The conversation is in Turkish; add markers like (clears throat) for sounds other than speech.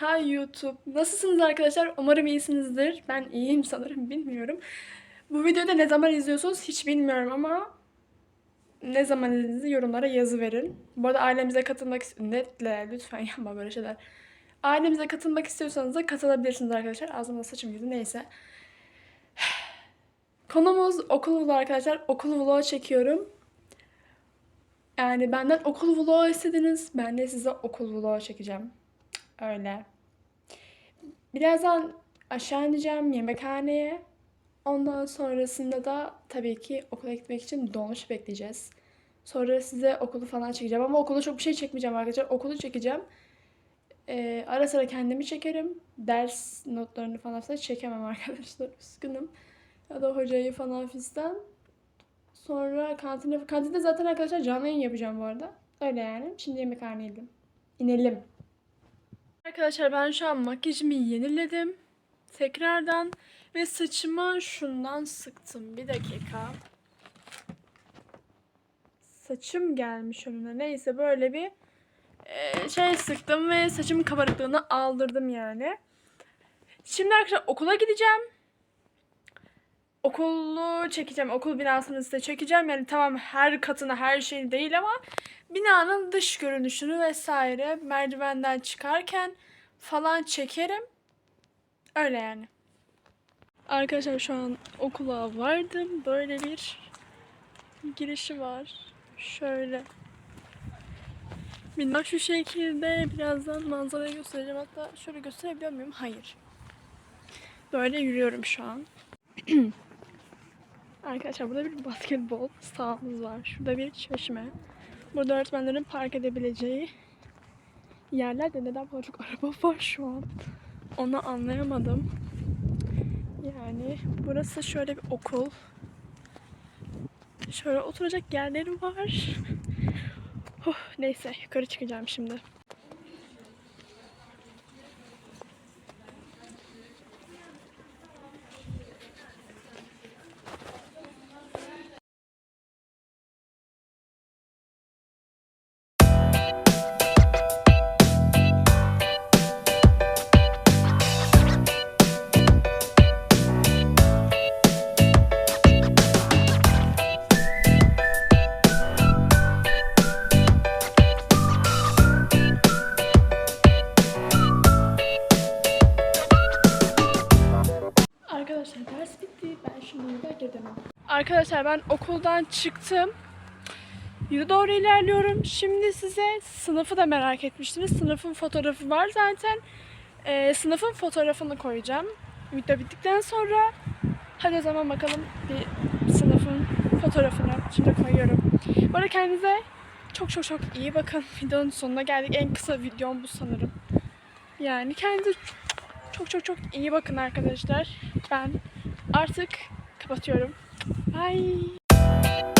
Hi YouTube. Nasılsınız arkadaşlar? Umarım iyisinizdir. Ben iyiyim sanırım, bilmiyorum. Bu videoda ne zaman izliyorsunuz hiç bilmiyorum ama ne zaman izlediğinizi yorumlara yazı verin. Bu arada ailemize katılmak netle lütfen (laughs) yapma böyle şeyler. Ailemize katılmak istiyorsanız da katılabilirsiniz arkadaşlar. Ağzımda saçım girdi neyse. (sighs) Konumuz okul vlogu arkadaşlar. Okul vlogu çekiyorum. Yani benden okul vlogu istediniz. Ben de size okul vlogu çekeceğim. Öyle. Birazdan aşağı ineceğim yemekhaneye. Ondan sonrasında da tabii ki okula gitmek için dolmuş bekleyeceğiz. Sonra size okulu falan çekeceğim ama okulda çok bir şey çekmeyeceğim arkadaşlar. Okulu çekeceğim. Ee, ara sıra kendimi çekerim. Ders notlarını falan filan çekemem arkadaşlar. (laughs) Üzgünüm. Ya da hocayı falan fistan. Sonra kantinde, kantinde zaten arkadaşlar canlı yayın yapacağım bu arada. Öyle yani. Şimdi yemekhaneye inelim. İnelim. Arkadaşlar ben şu an makyajımı yeniledim. Tekrardan ve saçıma şundan sıktım. Bir dakika. Saçım gelmiş önüne. Neyse böyle bir e, şey sıktım ve saçımın kabarıklığını aldırdım yani. Şimdi arkadaşlar okula gideceğim. Okulu çekeceğim. Okul binasını size çekeceğim. Yani tamam her katına her şey değil ama binanın dış görünüşünü vesaire merdivenden çıkarken falan çekerim. Öyle yani. Arkadaşlar şu an okula vardım. Böyle bir girişi var. Şöyle. Bina şu şekilde birazdan manzarayı göstereceğim. Hatta şöyle gösterebiliyor muyum? Hayır. Böyle yürüyorum şu an. (clears throat) Arkadaşlar burada bir basketbol sahamız var. Şurada bir çeşme. Burada öğretmenlerin park edebileceği yerlerde neden bu çok araba var şu an? Onu anlayamadım. Yani burası şöyle bir okul. Şöyle oturacak yerleri var. Huh, neyse yukarı çıkacağım şimdi. Ders bitti. Ben şimdi yurda gidemem. Arkadaşlar ben okuldan çıktım. Yurda doğru ilerliyorum. Şimdi size sınıfı da merak etmiştiniz. Sınıfın fotoğrafı var zaten. Ee, sınıfın fotoğrafını koyacağım. Video bittikten sonra hadi o zaman bakalım bir sınıfın fotoğrafını şimdi koyuyorum. Bu arada kendinize çok çok çok iyi bakın. (laughs) Videonun sonuna geldik. En kısa videom bu sanırım. Yani kendinize çok çok çok iyi bakın arkadaşlar. Ben artık kapatıyorum. Bye.